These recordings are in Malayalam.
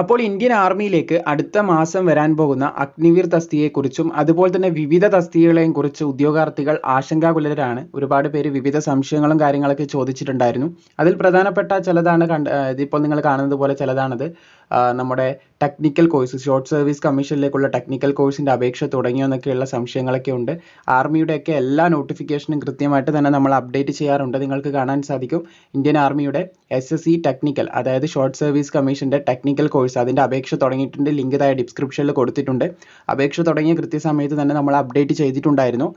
അപ്പോൾ ഇന്ത്യൻ ആർമിയിലേക്ക് അടുത്ത മാസം വരാൻ പോകുന്ന അഗ്നിവീർ തസ്തികയെക്കുറിച്ചും അതുപോലെ തന്നെ വിവിധ തസ്തികകളെയും കുറിച്ച് ഉദ്യോഗാർത്ഥികൾ ആശങ്കാകുലരാണ്. ഒരുപാട് പേര് വിവിധ സംശയങ്ങളും കാര്യങ്ങളൊക്കെ ചോദിച്ചിട്ടുണ്ടായിരുന്നു. അതിൽ പ്രധാനപ്പെട്ട ചിലതാണ് കണ്ട ഇതിപ്പോൾ നിങ്ങൾ കാണുന്നത് പോലെ ചിലതാണത്. നമ്മുടെ ടെക്നിക്കൽ കോഴ്സ് ഷോർട്ട് സർവീസ് കമ്മീഷനിലേക്കുള്ള ടെക്നിക്കൽ കോഴ്സിന്റെ അപേക്ഷ തുടങ്ങിയെന്നൊക്കെയുള്ള സംശയങ്ങളൊക്കെ ഉണ്ട്. ആർമിയുടെയൊക്കെ എല്ലാ നോട്ടിഫിക്കേഷനും കൃത്യമായിട്ട് തന്നെ നമ്മൾ അപ്ഡേറ്റ് ചെയ്യാറുണ്ട്. നിങ്ങൾക്ക് കാണാൻ സാധിക്കും. ഇന്ത്യൻ ആർമിയുടെ എസ് എസ് സി ടെക്നിക്കൽ അതായത് ഷോർട്ട് സർവീസ് കമ്മീഷന്റെ ടെക്നിക്കൽ കോഴ്സ് അതിന്റെ അപേക്ഷ തുടങ്ങിയിട്ടുണ്ട്. ലിങ്ക് താഴെ ഡിസ്ക്രിപ്ഷനിൽ കൊടുത്തിട്ടുണ്ട്. അപേക്ഷ തുടങ്ങിയ കൃത്യസമയത്ത് തന്നെ നമ്മൾ അപ്ഡേറ്റ് ചെയ്തിട്ടുണ്ടായിരുന്നു.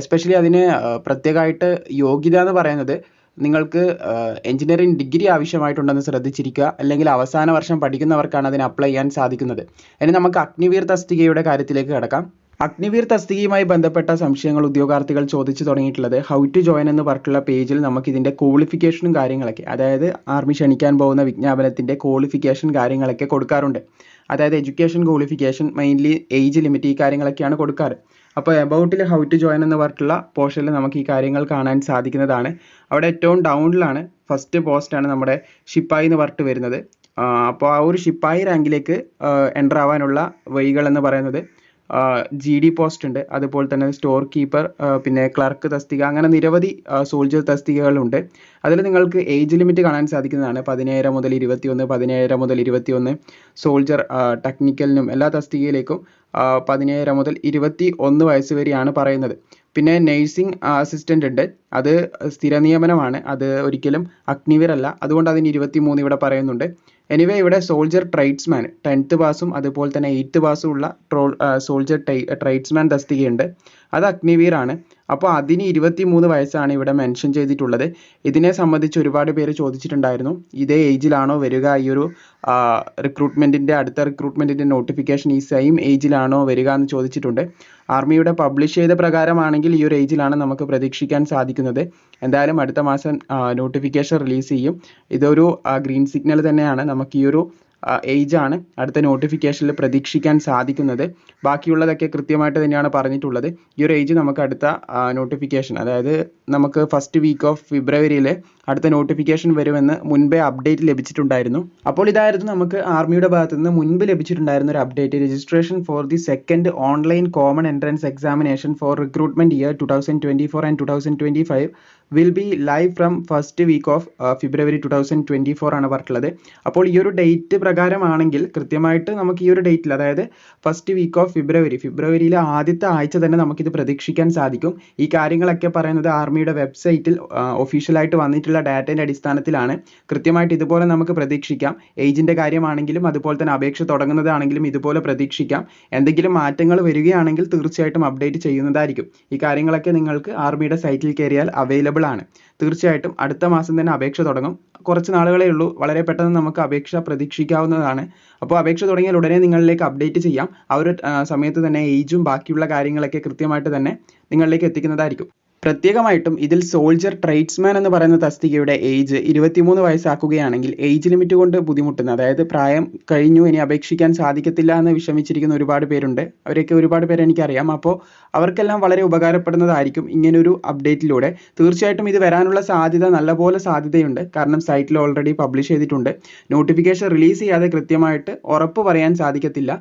എസ്പെഷ്യലി അതിന് പ്രത്യേകമായിട്ട് യോഗ്യത എന്ന് പറയുന്നത് നിങ്ങൾക്ക് എഞ്ചിനീയറിംഗ് ഡിഗ്രി ആവശ്യമായിട്ടുണ്ടെന്ന് ശ്രദ്ധിച്ചിരിക്കുക. അല്ലെങ്കിൽ അവസാന വർഷം പഠിക്കുന്നവർക്കാണ് അതിന് അപ്ലൈ ചെയ്യാൻ സാധിക്കുന്നത്. ഇനി നമുക്ക് അഗ്നിവീർ തസ്തികയുടെ കാര്യത്തിലേക്ക് കിടക്കാം. അഗ്നിവീർ തസ്തികയുമായി ബന്ധപ്പെട്ട സംശയങ്ങൾ ഉദ്യോഗാർത്ഥികൾ ചോദിച്ചു തുടങ്ങിയിട്ടുള്ളത് ഹൗ ടു ജോയിൻ എന്ന് പറഞ്ഞിട്ടുള്ള പേജിൽ നമുക്ക് ഇതിന്റെ ക്വാളിഫിക്കേഷനും കാര്യങ്ങളൊക്കെ അതായത് ആർമി ക്ഷണിക്കാൻ പോകുന്ന വിജ്ഞാപനത്തിന്റെ ക്വാളിഫിക്കേഷൻ കാര്യങ്ങളൊക്കെ കൊടുക്കാറുണ്ട്. അതായത് education qualification mainly age limit ഈ കാര്യങ്ങളൊക്കെയാണ് കൊടുക്കാറ്. അപ്പോൾ എബൌട്ടിൽ ഹൗ ടു ജോയിൻ എന്ന് പറഞ്ഞിട്ടുള്ള പോർഷനിൽ നമുക്ക് ഈ കാര്യങ്ങൾ കാണാൻ സാധിക്കുന്നതാണ്. അവിടെ ഏറ്റവും ഡൗണിലാണ് ഫസ്റ്റ് പോസ്റ്റാണ് നമ്മുടെ ഷിപ്പായി എന്ന് പറഞ്ഞിട്ട് വരുന്നത്. അപ്പോൾ ആ ഒരു ഷിപ്പായി റാങ്കിലേക്ക് എന്റർ ആവാനുള്ള വഴികൾ എന്ന് പറയുന്നത്. ജി ഡി പോസ്റ്റ് ഉണ്ട്. അതുപോലെ തന്നെ സ്റ്റോർ കീപ്പർ പിന്നെ ക്ലർക്ക് തസ്തിക അങ്ങനെ നിരവധി സോൾജർ തസ്തികകളുണ്ട്. അതിൽ നിങ്ങൾക്ക് ഏജ് ലിമിറ്റ് കാണാൻ സാധിക്കുന്നതാണ്. പതിനേഴ് മുതൽ ഇരുപത്തിയൊന്ന് പതിനേഴ് മുതൽ ഇരുപത്തിയൊന്ന് സോൾജർ ടെക്നിക്കലിനും എല്ലാ തസ്തികയിലേക്കും പതിനേഴ് മുതൽ ഇരുപത്തി ഒന്ന് വയസ്സ് വരെയാണ് പറയുന്നത്. പിന്നെ നേഴ്സിംഗ് അസിസ്റ്റന്റ് ഉണ്ട്. അത് സ്ഥിര നിയമനമാണ് അത് ഒരിക്കലും അഗ്നിവീർ അല്ല. അതുകൊണ്ട് അതിന് ഇരുപത്തി മൂന്ന് ഇവിടെ പറയുന്നുണ്ട്. എനിവേ ഇവിടെ സോൾജർ ട്രേഡ്സ്മാൻ ടെൻത്ത് പാസും അതുപോലെ തന്നെ എയ്ത്ത് പാസും ഉള്ള ട്രോൾ സോൾജർ ട്രേഡ്സ്മാൻ തസ്തികയുണ്ട്. അത് അഗ്നിവീർ ആണ് അപ്പോൾ അതിന് ഇരുപത്തി മൂന്ന് വയസ്സാണ് ഇവിടെ മെൻഷൻ ചെയ്തിട്ടുള്ളത്. ഇതിനെ സംബന്ധിച്ച് ഒരുപാട് പേര് ചോദിച്ചിട്ടുണ്ടായിരുന്നു. ഇതേ ഏജിലാണോ വരിക? ഈ ഒരു റിക്രൂട്ട്മെന്റിന്റെ അടുത്ത റിക്രൂട്ട്മെന്റിന്റെ നോട്ടിഫിക്കേഷൻ ഈ സെയിം ഏജിലാണോ വരിക എന്ന് ചോദിച്ചിട്ടുണ്ട്. ആർമിയുടെ പബ്ലിഷ് ചെയ്ത പ്രകാരമാണെങ്കിൽ ഈ ഒരു ഏജിലാണ് നമുക്ക് പ്രതീക്ഷിക്കാൻ സാധിക്കുന്നത്. എന്തായാലും അടുത്ത മാസം നോട്ടിഫിക്കേഷൻ റിലീസ് ചെയ്യും. ഇതൊരു ഗ്രീൻ സിഗ്നൽ തന്നെയാണ്. നമുക്ക് ഈ ഒരു ഏജ് ആണ്. അടുത്ത നോട്ടിഫിക്കേഷനിൽ പ്രതീക്ഷിക്കാൻ സാധിക്കുന്നത്. ബാക്കിയുള്ളതൊക്കെ കൃത്യമായിട്ട് തന്നെയാണ് പറഞ്ഞിട്ടുള്ളത്. ഈ ഒരു ഏജ് നമുക്ക് അടുത്ത നോട്ടിഫിക്കേഷൻ അതായത് നമുക്ക് ഫസ്റ്റ് വീക്ക് ഓഫ് ഫെബ്രുവരിയിൽ അടുത്ത നോട്ടിഫിക്കേഷൻ വരുമെന്ന് മുൻപേ അപ്ഡേറ്റ് ലഭിച്ചിട്ടുണ്ടായിരുന്നു. അപ്പോൾ ഇതായിരുന്നു നമുക്ക് ആർമിയുടെ ഭാഗത്ത് നിന്ന് മുൻപ് ലഭിച്ചിട്ടുണ്ടായിരുന്ന ഒരു update registration for the second online common entrance examination for recruitment year two thousand twenty four and two thousand twenty five will be live from first week of February two thousand twenty four ആണ് പറഞ്ഞിട്ടുള്ളത്. അപ്പോൾ ഈ ഒരു ഡേറ്റ് പ്രകാരമാണെങ്കിൽ കൃത്യമായിട്ട് നമുക്ക് ഈ ഒരു ഡേറ്റിൽ അതായത് ഫസ്റ്റ് വീക്ക് ഓഫ് ഫെബ്രുവരി ഫെബ്രുവരിയിലെ ആദ്യത്തെ ആഴ്ച തന്നെ നമുക്കിത് പ്രതീക്ഷിക്കാൻ സാധിക്കും. ഈ കാര്യങ്ങളൊക്കെ പറയുന്നത് ആർമിയുടെ വെബ്സൈറ്റിൽ ഒഫീഷ്യലായിട്ട് വന്നിട്ടുള്ള ഡാറ്റയുടെ അടിസ്ഥാനത്തിലാണ്. കൃത്യമായിട്ട് ഇതുപോലെ നമുക്ക് പ്രതീക്ഷിക്കാം. ഏജിന്റെ കാര്യമാണെങ്കിലും അതുപോലെ തന്നെ അപേക്ഷ തുടങ്ങുന്നതാണെങ്കിലും ഇതുപോലെ പ്രതീക്ഷിക്കാം. എന്തെങ്കിലും മാറ്റങ്ങൾ വരികയാണെങ്കിൽ തീർച്ചയായിട്ടും അപ്ഡേറ്റ് ചെയ്യുന്നതായിരിക്കും. ഈ കാര്യങ്ങളൊക്കെ നിങ്ങൾക്ക് ആർമിയുടെ സൈറ്റിൽ കയറിയാൽ അവൈലബിൾ ആണ് തീർച്ചയായിട്ടും അടുത്ത മാസം തന്നെ അപേക്ഷ തുടങ്ങും. കുറച്ച് നാളുകളേ ഉള്ളൂ. വളരെ പെട്ടെന്ന് നമുക്ക് അപേക്ഷ പ്രതീക്ഷിക്കാവുന്നതാണ്. അപ്പോൾ അപേക്ഷ തുടങ്ങിയാൽ ഉടനെ നിങ്ങളിലേക്ക് അപ്ഡേറ്റ് ചെയ്യാം. ആ ഒരു സമയത്ത് തന്നെ ഏജും ബാക്കിയുള്ള കാര്യങ്ങളൊക്കെ കൃത്യമായിട്ട് തന്നെ നിങ്ങളിലേക്ക് എത്തിക്കുന്നതായിരിക്കും. പ്രത്യേകമായിട്ടും ഇതിൽ സോൾജർ ട്രേഡ്സ്മാൻ എന്ന് പറയുന്ന തസ്തികയുടെ ഏജ് ഇരുപത്തിമൂന്ന് വയസ്സാക്കുകയാണെങ്കിൽ ഏജ് ലിമിറ്റ് കൊണ്ട് ബുദ്ധിമുട്ടുന്ന അതായത് പ്രായം കഴിഞ്ഞു ഇനി അപേക്ഷിക്കാൻ സാധിക്കത്തില്ല എന്ന് വിഷമിച്ചിരിക്കുന്ന ഒരുപാട് പേരുണ്ട്. അവരൊക്കെ ഒരുപാട് പേരെ എനിക്കറിയാം. അപ്പോൾ അവർക്കെല്ലാം വളരെ ഉപകാരപ്പെടുന്നതായിരിക്കും ഇങ്ങനൊരു അപ്ഡേറ്റിലൂടെ തീർച്ചയായിട്ടും ഇത് വരാനുള്ള സാധ്യത നല്ലപോലെ സാധ്യതയുണ്ട്. കാരണം സൈറ്റിൽ ഓൾറെഡി പബ്ലിഷ് ചെയ്തിട്ടുണ്ട്. നോട്ടിഫിക്കേഷൻ റിലീസ് ചെയ്യാതെ കൃത്യമായിട്ട് ഉറപ്പ് പറയാൻ സാധിക്കത്തില്ല.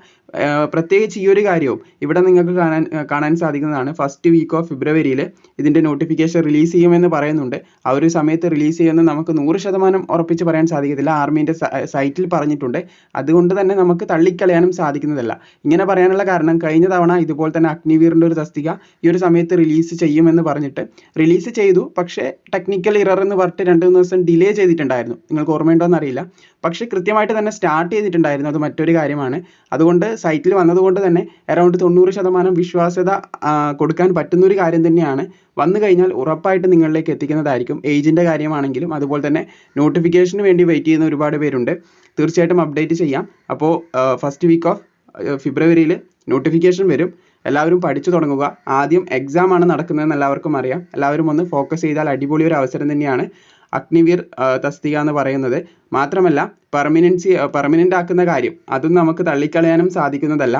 പ്രത്യേകിച്ച് ഈ ഒരു കാര്യവും ഇവിടെ നിങ്ങൾക്ക് കാണാൻ കാണാൻ സാധിക്കുന്നതാണ്. ഫസ്റ്റ് വീക്ക് ഓഫ് ഫെബ്രുവരിയിൽ ഇതിന്റെ നോട്ടിഫിക്കേഷൻ റിലീസ് ചെയ്യുമെന്ന് പറയുന്നുണ്ട്. ആ ഒരു സമയത്ത് റിലീസ് ചെയ്യുമെന്ന് നമുക്ക് നൂറ് ശതമാനം ഉറപ്പിച്ച് പറയാൻ സാധിക്കത്തില്ല. ആർമീന്റെ സൈറ്റിൽ പറഞ്ഞിട്ടുണ്ട്. അതുകൊണ്ട് തന്നെ നമുക്ക് തള്ളിക്കളയാനും സാധിക്കുന്നതല്ല. ഇങ്ങനെ പറയാനുള്ള കാരണം കഴിഞ്ഞ തവണ ഇതുപോലെ തന്നെ അഗ്നിവീറിന്റെ ഒരു തസ്തിക ഈ ഒരു സമയത്ത് റിലീസ് ചെയ്യുമെന്ന് പറഞ്ഞിട്ട് റിലീസ് ചെയ്തു. പക്ഷേ ടെക്നിക്കൽ ഇറർ എന്ന് പറഞ്ഞിട്ട് രണ്ട് മൂന്ന് ദിവസം ഡിലേ ചെയ്തിട്ടുണ്ടായിരുന്നു. നിങ്ങൾക്ക് ഓർമ്മയുണ്ടോ എന്നറിയില്ല പക്ഷേ കൃത്യമായിട്ട് തന്നെ സ്റ്റാർട്ട് ചെയ്തിട്ടുണ്ടായിരുന്നു. അത് മറ്റൊരു കാര്യമാണ്. അതുകൊണ്ട് സൈറ്റിൽ വന്നതുകൊണ്ട് തന്നെ അറൗണ്ട് തൊണ്ണൂറ് ശതമാനം വിശ്വാസ്യത കൊടുക്കാൻ പറ്റുന്ന ഒരു കാര്യം തന്നെയാണ്. വന്നു കഴിഞ്ഞാൽ ഉറപ്പായിട്ട് നിങ്ങളിലേക്ക് എത്തിക്കുന്നതായിരിക്കും. ഏജിന്റെ കാര്യമാണെങ്കിലും അതുപോലെ തന്നെ നോട്ടിഫിക്കേഷന് വേണ്ടി വെയിറ്റ് ചെയ്യുന്ന ഒരുപാട് പേരുണ്ട്. തീർച്ചയായിട്ടും അപ്ഡേറ്റ് ചെയ്യാം. അപ്പോൾ ഫസ്റ്റ് വീക്ക് ഓഫ് ഫെബ്രുവരിയിൽ നോട്ടിഫിക്കേഷൻ വരും. എല്ലാവരും പഠിച്ചു തുടങ്ങുക. ആദ്യം എക്സാം ആണ് നടക്കുന്നതെന്ന് എല്ലാവർക്കും അറിയാം. എല്ലാവരും ഒന്ന് ഫോക്കസ് ചെയ്താൽ അടിപൊളി ഒരു അവസരം തന്നെയാണ്. അഗ്നിവീർ തസ്തിക എന്ന് പറയുന്നത്. മാത്രമല്ല പെർമനൻസി പെർമനന്റ് ആക്കുന്ന കാര്യം. അതും നമുക്ക് തള്ളിക്കളയാനും സാധിക്കുന്നതല്ല.